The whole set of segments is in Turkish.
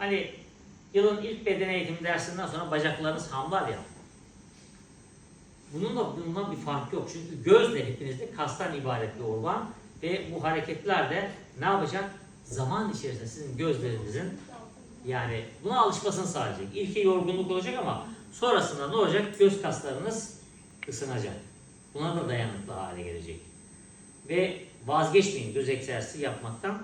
Hani yılın ilk beden eğitimi dersinden sonra bacaklarınız hamlar ya. Bunun da bundan bir fark yok. Çünkü göz de hepinizde kastan ibaret bir organ ve bu hareketler de ne yapacak? Zaman içerisinde sizin gözlerinizin yani buna alışmasını sağlayacak. İlki yorgunluk olacak ama sonrasında ne olacak? Göz kaslarınız ısınacak. Buna da dayanıklı hale gelecek. Ve vazgeçmeyin göz egzersizi yapmaktan.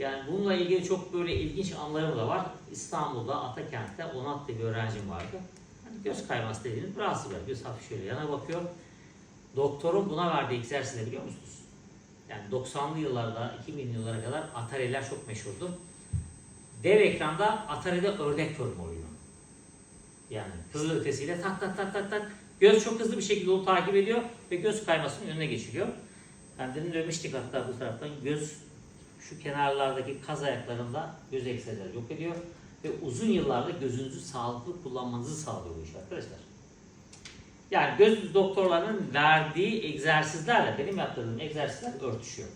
Yani bununla ilgili çok böyle ilginç anlarım da var. İstanbul'da Atakent'te Onat'ta bir öğrencim vardı. Hani göz kayması dediğimiz rahatsız var. Göz hafif şöyle yana bakıyor. Doktorun buna verdiği egzersiz biliyor musunuz? Yani 90'lı yıllarda, 2000'li yıllara kadar Atari'ler çok meşhurdu. Dev ekranda Atari'de ördek görme oyunu. Yani hızlı ötesiyle tak tak tak tak tak. Göz çok hızlı bir şekilde onu takip ediyor ve göz kaymasının önüne geçiliyor. Yani demin demiştik hatta bu taraftan göz şu kenarlardaki kaz ayaklarında göz ekseleri yok ediyor ve uzun yıllarda gözünüzü sağlıklı kullanmanızı sağlıyor bu iş arkadaşlar. Yani göz doktorlarının verdiği egzersizlerle benim yaptığım egzersizler örtüşüyor.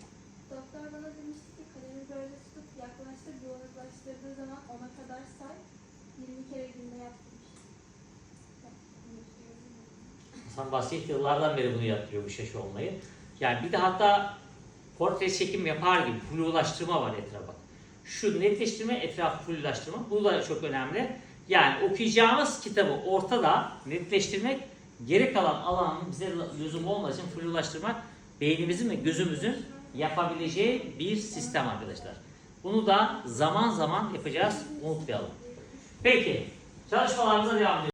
Doktor bana demişti ki kalemi böyle tutup yaklaştır, bulanıklaştırdığı zaman ona kadar say. 20 kere günde yap demişti. Hasan Basri yıllardan beri bunu yaptırıyor bu şaşı olmayı. Yani bir de hatta portre çekim yapar gibi flulaştırma var etrafa. Şu netleştirme, etrafı flulaştırma. Bu da çok önemli. Yani okuyacağımız kitabı ortada netleştirmek, geri kalan alanın bize lüzum olmadığı için flulaştırmak beynimizin ve gözümüzün yapabileceği bir sistem arkadaşlar. Bunu da zaman zaman yapacağız. Unutmayalım. Peki, çalışmalarımıza devam edelim.